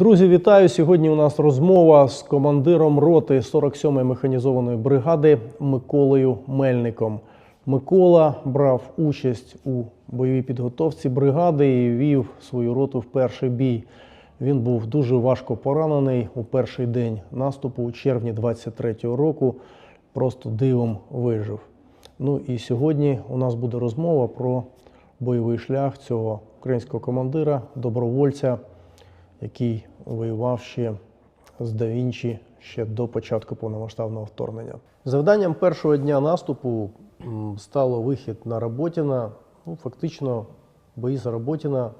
Друзі, вітаю! Сьогодні у нас розмова з командиром роти 47-ї механізованої бригади Миколою Мельником. Микола брав участь у бойовій підготовці бригади і вів свою роту в перший бій. Він був дуже важко поранений у перший день наступу у червні 23-го року. Просто дивом вижив. Ну і сьогодні у нас буде розмова про бойовий шлях цього українського командира, добровольця, який воював ще з Да Вінчі ще до початку повномасштабного вторгнення. Завданням першого дня наступу стало вихід на Роботіна. Ну, фактично, бої за Роботіна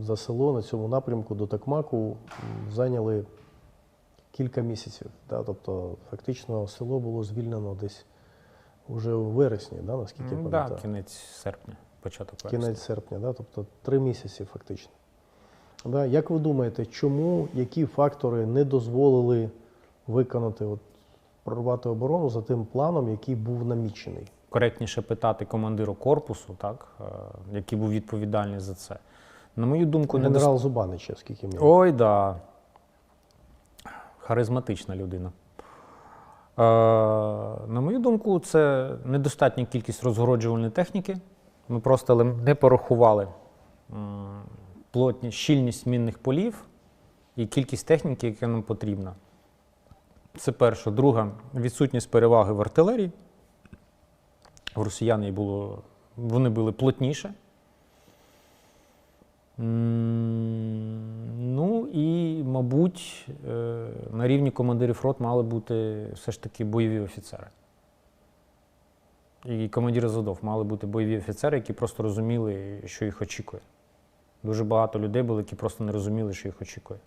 за село на цьому напрямку до Токмаку м, зайняли кілька місяців. Да? Тобто, фактично, село було звільнено десь уже у вересні, да? наскільки я пам'ятаю. да, кінець серпня, початок вересня. Кінець серпня, да? тобто три місяці фактично. Да? Як ви думаєте, чому які фактори не дозволили виконати, от, прорвати оборону за тим планом, який був намічений? Коректніше питати командиру корпусу, так, е, який був відповідальний за це. На мою думку, не Генерал Зубанич, скільки мені. Ой, да. Харизматична людина. Е, на мою думку, це недостатня кількість розгороджувальної техніки. Ми просто не порахували плотність, щільність мінних полів і кількість техніки, яка нам потрібна. Це перше. Друге, відсутність переваги в артилерії. В росіян було, вони були плотніше. Ну і, мабуть, е, на рівні командирів рот мали бути все ж таки бойові офіцери. І командири зводов мали бути бойові офіцери, які просто розуміли, що їх очікує. Дуже багато людей було, які просто не розуміли, що їх очікує.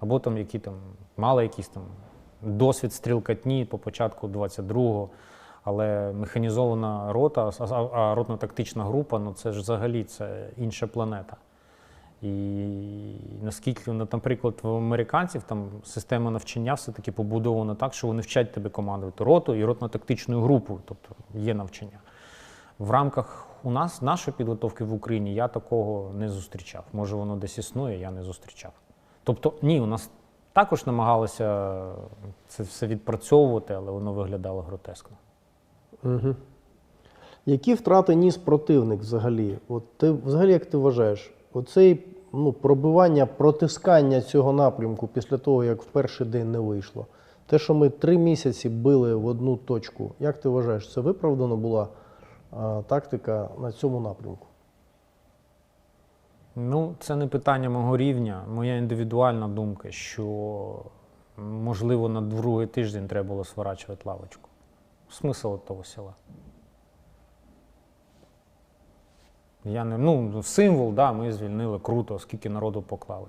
Або там, які там мали якийсь там досвід стрілкатні по початку 22-го, але механізована рота, а, ротно-тактична група ну це ж взагалі це інша планета. І наскільки, ну, наприклад, в американців там система навчання все-таки побудована так, що вони вчать тебе командувати ротою і ротно-тактичною групою, тобто є навчання. В рамках у нас, нашої підготовки в Україні, я такого не зустрічав. Може, воно десь існує, я не зустрічав. Тобто, ні, у нас також намагалися це все відпрацьовувати, але воно виглядало гротескно. Угу. Які втрати ніс противник взагалі? От ти взагалі як ти вважаєш? Оцей ну, пробивання, протискання цього напрямку після того, як в перший день не вийшло. Те, що ми три місяці били в одну точку, як ти вважаєш, це виправдана була тактика на цьому напрямку? Ну, це не питання мого рівня. Моя індивідуальна думка, що можливо на другий тиждень треба було сворачувати лавочку. Смисл того села. Я не, ну, символ, да, ми звільнили круто, скільки народу поклали.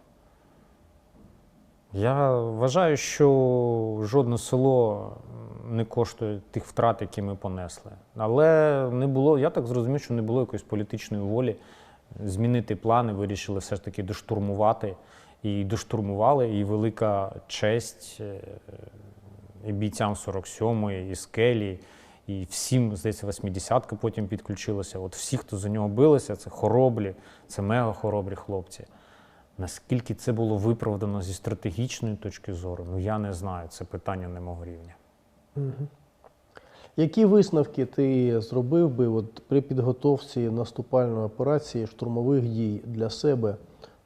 Я вважаю, що жодне село не коштує тих втрат, які ми понесли. Але не було, я так зрозумів, що не було якоїсь політичної волі змінити плани, вирішили все ж таки доштурмувати. І доштурмували, і велика честь е, і бійцям 47-ї, і скелі, і всім, здається, 80-ка потім підключилася. От всі, хто за нього билися, це хороблі, це мега хоробрі хлопці. Наскільки це було виправдано зі стратегічної точки зору, ну я не знаю, це питання не мого рівня. Які висновки ти зробив би от при підготовці наступальної операції штурмових дій для себе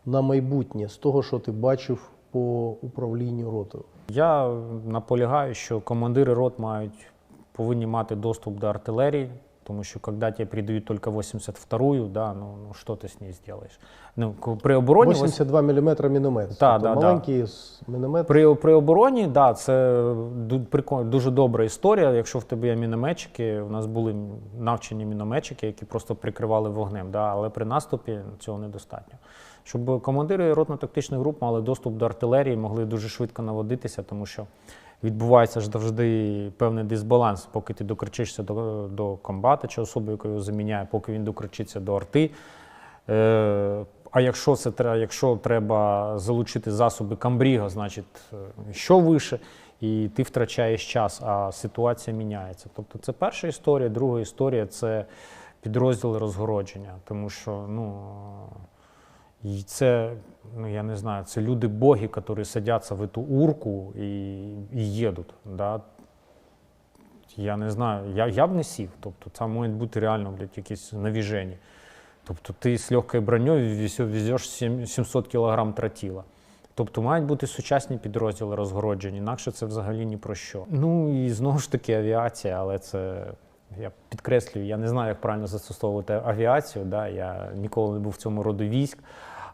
на майбутнє з того, що ти бачив по управлінню ротою? Я наполягаю, що командири рот мають повинні мати доступ до артилерії, тому що коли тебе передають тільки 82-ю, да, ну, ну що ти з нею зробиш? Ну, при обороні 82 мм міномет. Да, да. маленький з- міномет. При, при обороні, да, це ду- дуже добра історія. Якщо в тебе є мінометчики, у нас були навчені мінометчики, які просто прикривали вогнем. Да, але при наступі цього недостатньо. Щоб командири ротно-тактичних груп мали доступ до артилерії, могли дуже швидко наводитися, тому що відбувається завжди певний дисбаланс, поки ти докричишся до, до комбата чи особи, його заміняє, поки він докричиться до арти. Е, а якщо це якщо треба залучити засоби камбріга, значить е, що вище, і ти втрачаєш час, а ситуація міняється. Тобто це перша історія, друга історія це підрозділи розгородження, тому що ну І це, ну я не знаю, це люди-боги, які садяться в эту урку і, і їдуть. Да? Я не знаю, я, я б не сів. Тобто це має бути реально блядь, якесь навіження. Тобто ти з легкою броньою везеш 700 кг тротіла. Тобто мають бути сучасні підрозділи розгороджені, інакше це взагалі ні про що. Ну і знову ж таки авіація, але це я підкреслюю, я не знаю, як правильно застосовувати авіацію. Да? Я ніколи не був в цьому роду військ.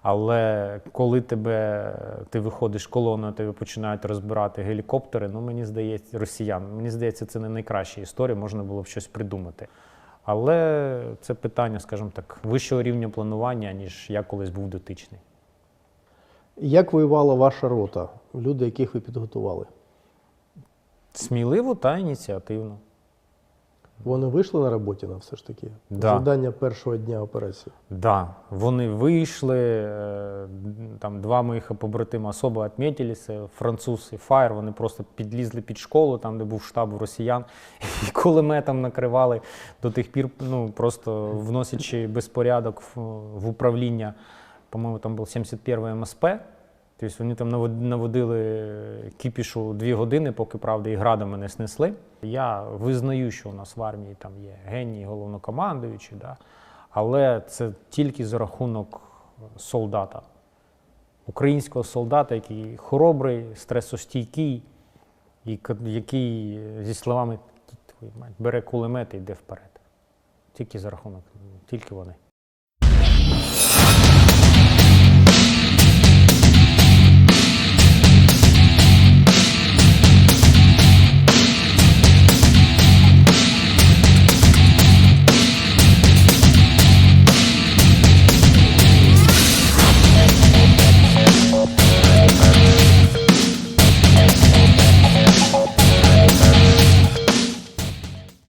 Але коли тебе ти виходиш колоною, тебе починають розбирати гелікоптери, ну мені здається, росіян, мені здається, це не найкраща історія, можна було б щось придумати. Але це питання, скажімо так, вищого рівня планування, ніж я колись був дотичний. Як воювала ваша рота, люди, яких ви підготували? Сміливо та ініціативно. Вони вийшли на роботі на все ж таки? Да. Завдання першого дня операції. Да, вони вийшли. е, Там два моїх побратима особо відмітилися, француз і Фаєр. Вони просто підлізли під школу, там, де був штаб росіян, і кулеметом накривали до тих пір, ну просто вносячи безпорядок в, в управління. По-моєму, там був 71 МСП. Тобто вони там навод- наводили кіпішу дві години, поки правда і градами не снесли. Я визнаю, що у нас в армії там є генії, головнокомандуючі, да? але це тільки за рахунок солдата. Українського солдата, який хоробрий, стресостійкий, і який зі словами «Твою мать, бере кулемет і йде вперед. Тільки за рахунок, тільки вони.